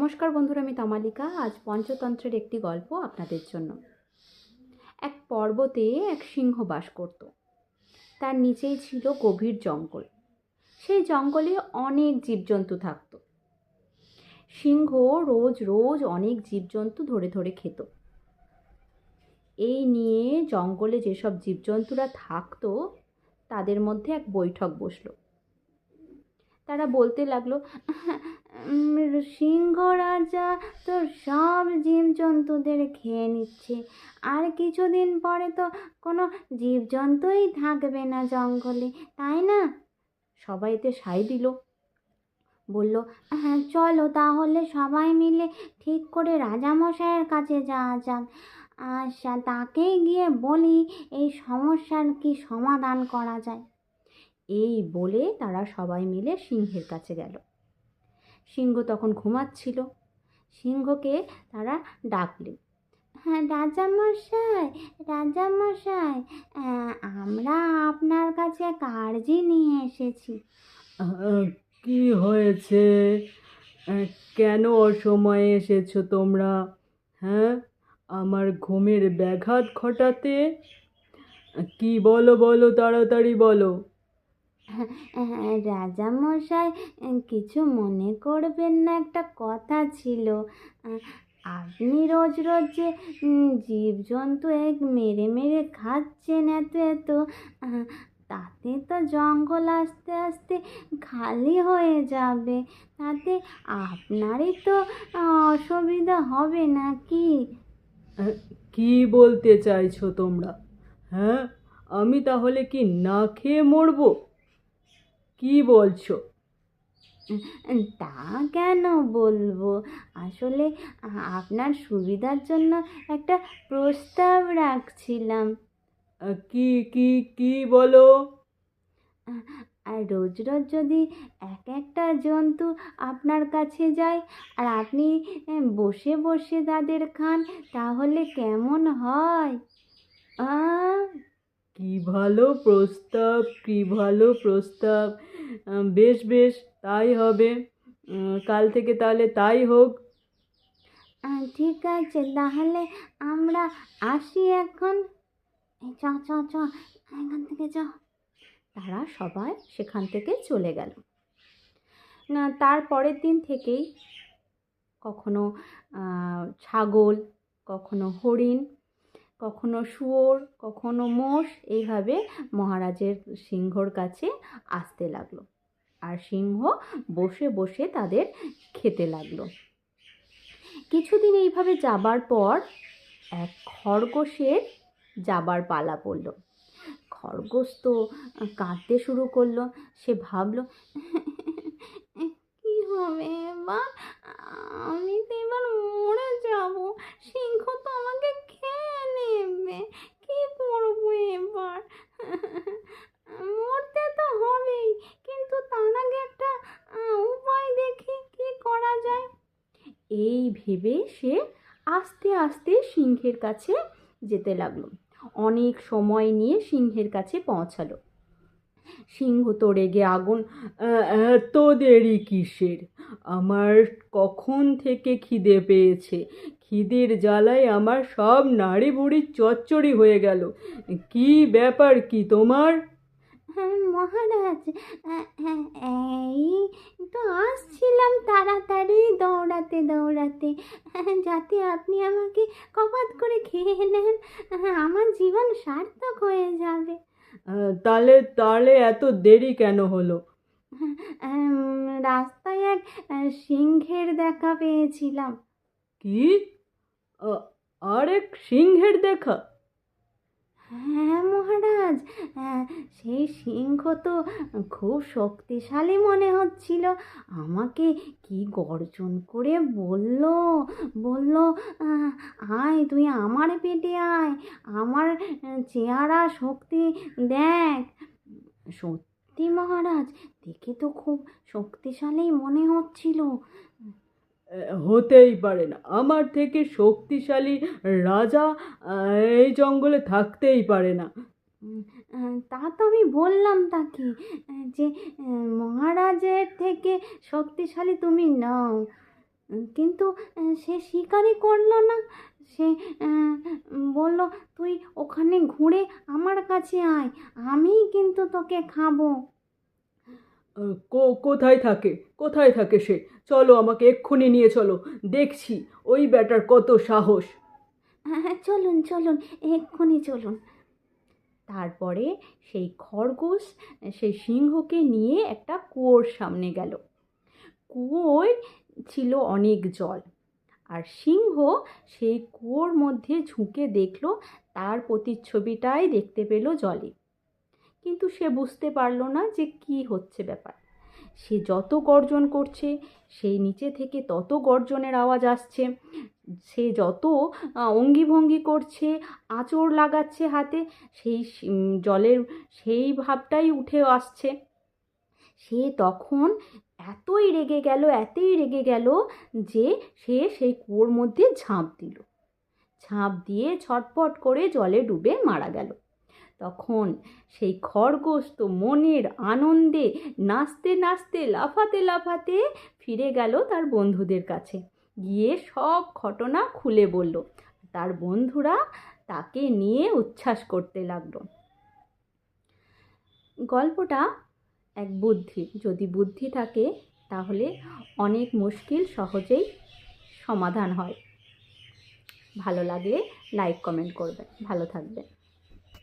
নমস্কার বন্ধুরা আমি তমালিকা। আজ পঞ্চতন্ত্রের একটি গল্প আপনাদের জন্য। এক পর্বতে এক সিংহ বাস করত। তার নিচেই ছিল গভীর জঙ্গল। সেই জঙ্গলে অনেক জীবজন্তু থাকত। সিংহ রোজ রোজ অনেক জীবজন্তু ধরে ধরে খেত। এই নিয়ে জঙ্গলে যেসব জীবজন্তুরা থাকতো তাদের মধ্যে এক বৈঠক বসল। তারা বলতে লাগল "উম, সিংহ রাজা তো সব জীবজন্তুদের খেয়ে নিচ্ছে। আর কিছুদিন পরে তো কোনো জীবজন্তুই থাকবে না জঙ্গলে, তাই না? সবাই এতে সাই দিল। বলল হ্যাঁ চলো তাহলে সবাই মিলে ঠিক করে রাজামশাইয়ের কাছে যাওয়া যাক। আচ্ছা তাকেই গিয়ে বলি এই সমস্যার কি সমাধান করা যায়? এই বলে তারা সবাই মিলে সিংহের কাছে গেল। সিংহ তখন ঘুমাচ্ছিল। সিংহকে তারা ডাকলে হ্যাঁ রাজামশাই রাজামশাই আমরা আপনার কাছে এক আর্জি নিয়ে এসেছি। কি হয়েছে? কেন অসময়ে এসেছ তোমরা? হ্যাঁ আমার ঘুমের ব্যাঘাত ঘটাতে? কি বলো বলো, তাড়াতাড়ি বলো। রাজামশাই কিছু মনে করবেন না, একটা কথা ছিল। আপনি রোজ রোজ যে জীবজন্তু এক মেরে মেরে খাচ্ছেন এত এত তাতে তো জঙ্গল আস্তে আস্তে খালি হয়ে যাবে। তাতে আপনারই তো অসুবিধা হবে না কি? কি বলতে চাইছো তোমরা? হ্যাঁ আমি তাহলে কি না খেয়ে মরবো? কি বলছো? তা কেন বলব? আসলে আপনার সুবিধার জন্য একটা প্রস্তাব রাখছিলাম। কি কি কি বলো? আর রোজ রোজ যদি এক একটা জন্তু আপনার কাছে যায় আর আপনি বসে বসে তাদের খান তাহলে কেমন হয়? আ? কি ভালো প্রস্তাব কি ভালো প্রস্তাব। বেশ বেশ, তাই হবে। কাল থেকে তাহলে তাই হোক। ঠিক আছে, তাহলে আমরা আসি এখন। চ চ চ, এখান থেকে চ। তারা সবাই সেখান থেকে চলে গেল। না, তার পরের দিন থেকেই কখনো ছাগল, কখনো হরিণ কখনো শুয়োর, কখনো মোষ, এইভাবে মহারাজের সিংহর কাছে আসতে লাগল। আর সিংহ বসে বসে তাদের খেতে লাগল। কিছুদিন এইভাবে যাবার পর এক খরগোশের যাবার পালা পড়ল। খরগোশ তো কাঁদতে শুরু করল। সে ভাবলো, কি হবে এবার আমি তো এবার মরে যাব। সিংহ তো আমাকে খেয়ে নেবে কি করব এবার মরতে তো হবেই কিন্তু তার আগে একটা আহ, উপায় দেখি কি করা যায় এই ভেবে সে আস্তে আস্তে সিংহের কাছে যেতে লাগল। অনেক সময় নিয়ে সিংহের কাছে পৌঁছালো। সিংহ তো রেগে আগুন এত দেরি কিসের? আমার কখন থেকে খিদে পেয়েছে? খিদের জ্বালায় আমার সব নাড়ি বুড়ি চচ্চড়ি হয়ে গেল। কি ব্যাপার কি তোমার? মহারাজ আহ, হ্যাঁ, এই তো আসছিলাম তাড়াতাড়ি দৌড়াতে দৌড়াতে। যাতে আপনি আমাকে কপাত করে খেয়ে নেন। আমার জীবন সার্থক হয়ে যাবে। তাহলে তাহলে এত দেরি কেন হলো? রাস্তায় এক সিংহের দেখা পেয়েছিলাম। কি? আরেক সিংহের দেখা? হ্যাঁ মহারাজ। হ্যাঁ, সেই সিংহ তো খুব শক্তিশালী মনে হচ্ছিল। আমাকে কি গর্জন করে বলল বলল আয় তুই আমার পেটে আয় আমার চেহারা শক্তি দেখ। সত্যি মহারাজ দেখে তো খুব শক্তিশালী মনে হচ্ছিল। হতেই পারে না আমার থেকে শক্তিশালী রাজা এই জঙ্গলে থাকতেই পারে না। তা তো আমি বললাম তাকে যে মহারাজের থেকে শক্তিশালী তুমি নও। কিন্তু সে স্বীকারই করল না। সে বলল তুই ওখানে ঘুরে আমার কাছে আয় আমিই কিন্তু তোকে খাব। কো- কোথায় থাকে? কোথায় থাকে সে? চলো আমাকে এক্ষুনি নিয়ে চলো দেখছি ওই ব্যাটার কত সাহস। হ্যাঁ চলুন চলুন এক্ষুনি চলুন। তারপরে সেই খরগোশ, সেই সিংহকে নিয়ে একটা কুয়োর সামনে গেল। কুয়োয় ছিল অনেক জল। আর সিংহ সেই কুয়োর মধ্যে ঝুঁকে দেখল, তার প্রতিচ্ছবিটাই দেখতে পেল জলে। কিন্তু সে বুঝতে পারল না যে কি হচ্ছে ব্যাপার। সে যত গর্জন করছে সেই নিচে থেকে তত গর্জনের আওয়াজ আসছে। সে যত আহ, অঙ্গি ভঙ্গি করছে আঁচড় লাগাচ্ছে হাতে সেই জলের সেই ভাবটাই উঠে আসছে। সে তখন এতই রেগে গেল এতই রেগে গেল যে সে সেই কুয়োর মধ্যে ঝাঁপ দিল। ঝাঁপ দিয়ে ছটপট করে জলে ডুবে মারা গেল। তখন সেই খরগোশ তো মনের আনন্দে নাচতে নাচতে, লাফাতে লাফাতে ফিরে গেল তার বন্ধুদের কাছে। গিয়ে সব ঘটনা খুলে বলল। তার বন্ধুরা তাকে নিয়ে উচ্ছ্বাস করতে লাগল। গল্পটা এক বুদ্ধি। যদি বুদ্ধি থাকে, তাহলে অনেক মুশকিল সহজেই সমাধান হয়। ভালো লাগলে লাইক, কমেন্ট করবেন। ভালো থাকবেন।